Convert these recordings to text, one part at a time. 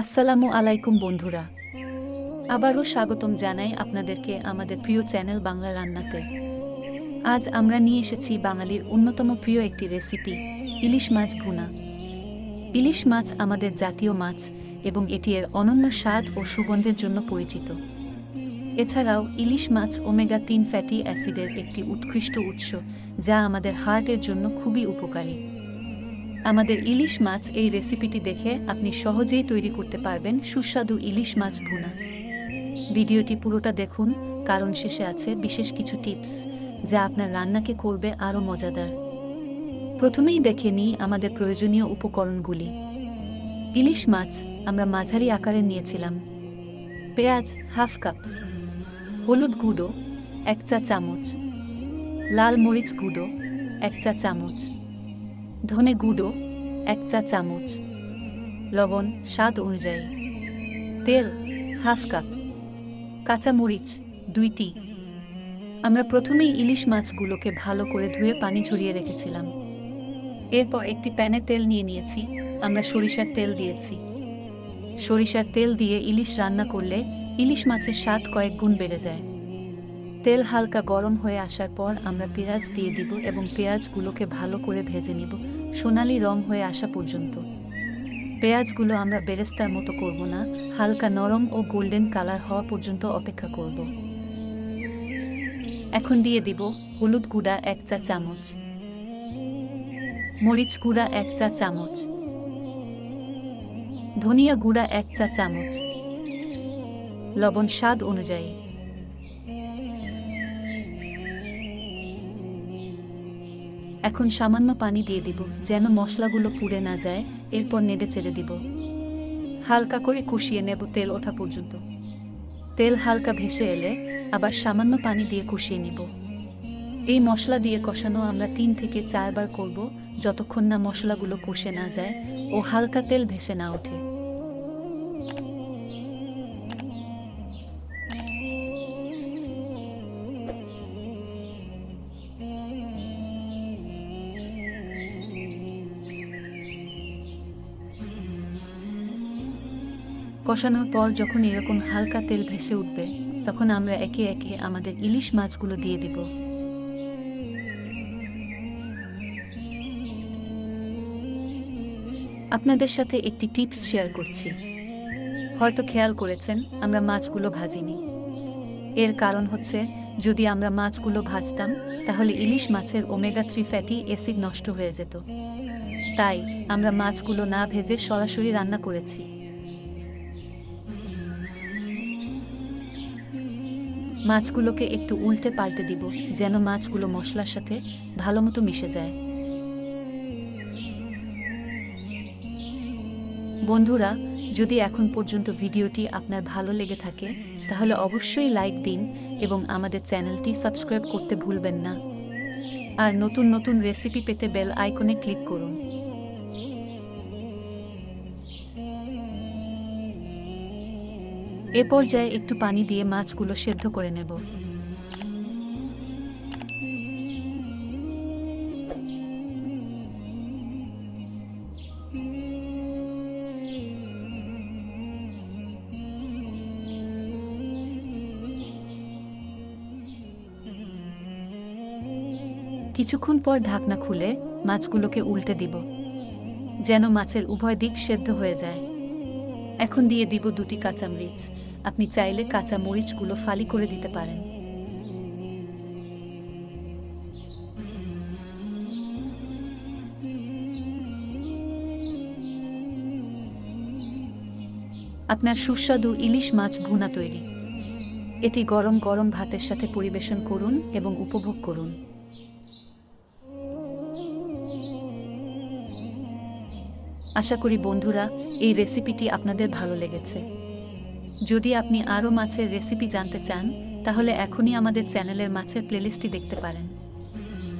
আসসালামু আলাইকুম বন্ধুরা। আবারও স্বাগতম জানাই আপনাদেরকে আমাদের প্রিয় চ্যানেল বাংলা রান্নাতে। আজ আমরা নিয়ে এসেছি বাঙালির অন্যতম প্রিয় একটি রেসিপি, ইলিশ মাছ ভুনা। ইলিশ মাছ আমাদের জাতীয় মাছ এবং এটি এর অনন্য স্বাদ ও সুগন্ধের জন্য পরিচিত। এছাড়াও ইলিশ মাছ ওমেগা তিন ফ্যাটি অ্যাসিডের একটি উৎকৃষ্ট উৎস, যা আমাদের হার্টের জন্য খুবই উপকারী। আমাদের ইলিশ মাছ এই রেসিপিটি দেখে আপনি সহজেই তৈরি করতে পারবেন সুস্বাদু ইলিশ মাছ ভুনা। ভিডিওটি পুরোটা দেখুন, কারণ শেষে আছে বিশেষ কিছু টিপস, যা আপনার রান্নাকে করবে আরও মজাদার। প্রথমেই দেখে নিই আমাদের প্রয়োজনীয় উপকরণগুলি। ইলিশ মাছ আমরা মাঝারি আকারে নিয়েছিলাম। পেঁয়াজ হাফ কাপ, হলুদ গুঁড়ো এক চা চামচ, লাল মরিচ গুঁড়ো এক চা চামচ ধনে গুঁড়ো, এক চা চামচ। লবণ স্বাদ অনুযায়ী। তেল হাফ কাপ। কাঁচামরিচ দুইটি আমরা প্রথমেই ইলিশ মাছগুলোকে ভালো করে ধুয়ে পানি ঝরিয়ে রেখেছিলাম। এরপর একটি প্যানে তেল নিয়ে নিয়েছি, আমরা সরিষার তেল দিয়েছি। সরিষার তেল দিয়ে ইলিশ রান্না করলে ইলিশ মাছের স্বাদ কয়েক গুণ বেড়ে যায়। তেল হালকা গরম হয়ে আসার পর আমরা পেঁয়াজ দিয়ে দিব এবং পেঁয়াজগুলোকে ভালো করে ভেজে নিব, সোনালি রং হয়ে আসা পর্যন্ত। পেঁয়াজগুলো আমরা বেরেস্তার মতো করব না, হালকা নরম ও গোল্ডেন কালার হওয়া পর্যন্ত অপেক্ষা করব। এখন দিয়ে দিব হলুদ গুঁড়া এক চা চামচ। মরিচ গুঁড়া এক চা চামচ। ধনিয়া গুঁড়া এক চা চামচ। লবণ স্বাদ অনুযায়ী। এখন সামান্য পানি দিয়ে দিব, যেন মশলাগুলো পুড়ে না যায়, এরপর নেড়ে চেড়ে দিব। হালকা করে কষিয়ে নেব তেল ওঠা পর্যন্ত। তেল হালকা ভেসে এলে আবার সামান্য পানি দিয়ে কষিয়ে নিব। এই মশলা দিয়ে কষানো আমরা তিন থেকে চারবার করব, যতক্ষণ না মশলাগুলো কষে না যায় ও হালকা তেল ভেসে না ওঠে। কষানোর পর যখন এরকম হালকা তেল ভেসে উঠবে, তখন আমরা একে একে আমাদের ইলিশ মাছগুলো দিয়ে দেব। আপনাদের সাথে একটি টিপস শেয়ার করছি। হয়তো খেয়াল করেছেন, আমরা মাছগুলো ভাজিনি। এর কারণ হচ্ছে, যদি আমরা মাছগুলো ভাজতাম, তাহলে ইলিশ মাছের ওমেগা থ্রি ফ্যাটি অ্যাসিড নষ্ট হয়ে যেত। তাই, আমরা মাছগুলো না ভেজে সরাসরি রান্না করেছি। মাছগুলোকে একটু উল্টে পাল্টে দিব, যেন মাছগুলো মশলার সাথে ভালো মতো মিশে যায়। বন্ধুরা, যদি এখন পর্যন্ত ভিডিওটি আপনার ভালো লেগে থাকে, তাহলে অবশ্যই লাইক দিন এবং আমাদের চ্যানেলটি সাবস্ক্রাইব করতে ভুলবেন না। আর নতুন নতুন রেসিপি পেতে বেল আইকনে ক্লিক করুন। এ পর্যায়ে একটু পানি দিয়ে মাছগুলো সেদ্ধ করে নেব। কিছুক্ষণ পর ঢাকনা খুলে মাছগুলোকে উল্টে দিব, যেন মাছের উভয় দিক সেদ্ধ হয়ে যায়। এখন দিয়ে দিব দুটি কাঁচামরিচ। আপনি চাইলে কাঁচা মরিচগুলো ফালি করে দিতে পারেন। আপনার সুস্বাদু ইলিশ মাছ ভুনা তৈরি। এটি গরম গরম ভাতের সাথে পরিবেশন করুন এবং উপভোগ করুন। আশা করি বন্ধুরা, এই রেসিপিটি আপনাদের ভালো লেগেছে। যদি আপনি আরও মাছের রেসিপি জানতে চান, তাহলে এখনই আমাদের চ্যানেলের মাছের প্লেলিস্টটি দেখতে পারেন।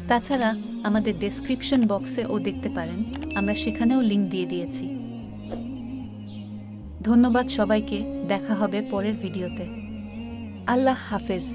তাছাড়া, আমাদের ডেসক্রিপশন বক্সে ও দেখতে পারেন, আমরা সেখানেও লিঙ্ক দিয়ে দিয়েছি। ধন্যবাদ সবাইকে, দেখা হবে পরের ভিডিওতে আল্লাহ হাফেজ।